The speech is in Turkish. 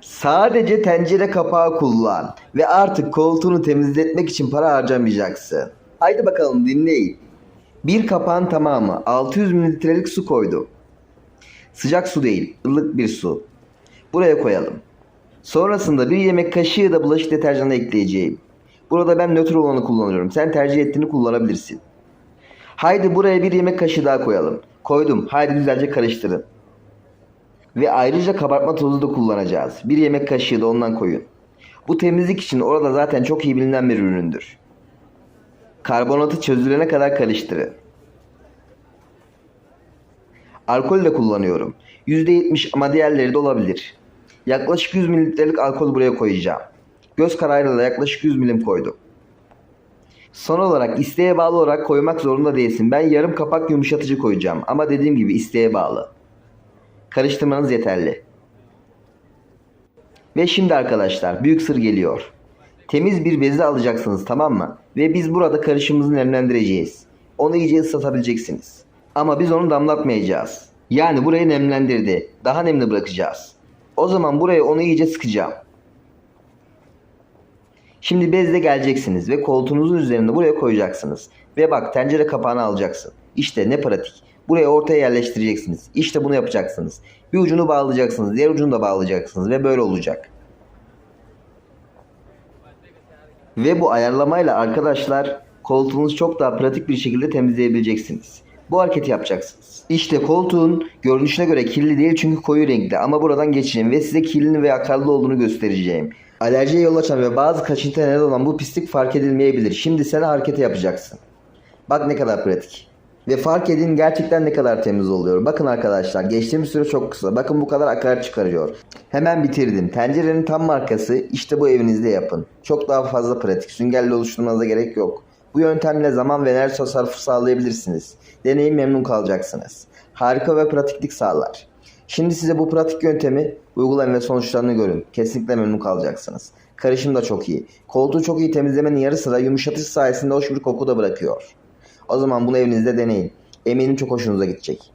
Sadece tencere kapağı kullan ve artık koltuğunu temizletmek için para harcamayacaksın. Haydi bakalım dinleyin. Bir kapağın tamamı 600 mililitrelik su koydum. Sıcak su değil, ılık bir su. Buraya koyalım. Sonrasında bir yemek kaşığı da bulaşık deterjanı ekleyeceğim. Burada ben nötr olanı kullanıyorum. Sen tercih ettiğini kullanabilirsin. Haydi buraya bir yemek kaşığı daha koyalım. Koydum. Haydi güzelce karıştırın. Ve ayrıca kabartma tozu da kullanacağız. Bir yemek kaşığı da ondan koyun. Bu temizlik için orada zaten çok iyi bilinen bir üründür. Karbonatı çözülene kadar karıştırın. Alkol de kullanıyorum. %70 ama diğerleri de olabilir. Yaklaşık 100 mililitrelik alkol buraya koyacağım. Göz kararıyla yaklaşık 100 milim koydum. Son olarak isteğe bağlı olarak koymak zorunda değilsin. Ben yarım kapak yumuşatıcı koyacağım ama dediğim gibi isteğe bağlı. Karıştırmanız yeterli. Ve şimdi arkadaşlar büyük sır geliyor. Temiz bir bezi alacaksınız tamam mı? Ve biz burada karışımımızı nemlendireceğiz. Onu iyice ıslatabileceksiniz. Ama biz onu damlatmayacağız. Yani burayı nemlendirdi. Daha nemli bırakacağız. O zaman buraya onu iyice sıkacağım. Şimdi bezle geleceksiniz ve koltuğunuzun üzerine buraya koyacaksınız. Ve bak tencere kapağını alacaksın. İşte ne pratik. Buraya ortaya yerleştireceksiniz. İşte bunu yapacaksınız. Bir ucunu bağlayacaksınız. Diğer ucunu da bağlayacaksınız. Ve böyle olacak. Ve bu ayarlamayla arkadaşlar koltuğunuzu çok daha pratik bir şekilde temizleyebileceksiniz. Bu hareketi yapacaksınız. İşte koltuğun görünüşüne göre kirli değil çünkü koyu renkli ama buradan geçeceğim ve size kirli ve akarlı olduğunu göstereceğim. Alerjiye yol açan ve bazı kaşıntıya neden olan bu pislik fark edilmeyebilir. Şimdi sen hareketi yapacaksın. Bak ne kadar pratik. Ve fark edin gerçekten ne kadar temiz oluyor. Bakın arkadaşlar geçtiğimiz süre çok kısa. Bakın bu kadar akar çıkarıyor. Hemen bitirdim. Tencerenin tam markası işte bu evinizde yapın. Çok daha fazla pratik. Süngerle oluşturmanıza gerek yok. Bu yöntemle zaman ve enerji tasarrufu sağlayabilirsiniz. Deneyin memnun kalacaksınız. Harika ve pratiklik sağlar. Şimdi size bu pratik yöntemi uygulayın ve sonuçlarını görün. Kesinlikle memnun kalacaksınız. Karışım da çok iyi. Koltuğu çok iyi temizlemenin yanı sıra yumuşatıcı sayesinde hoş bir koku da bırakıyor. O zaman bunu evinizde deneyin. Eminim çok hoşunuza gidecek.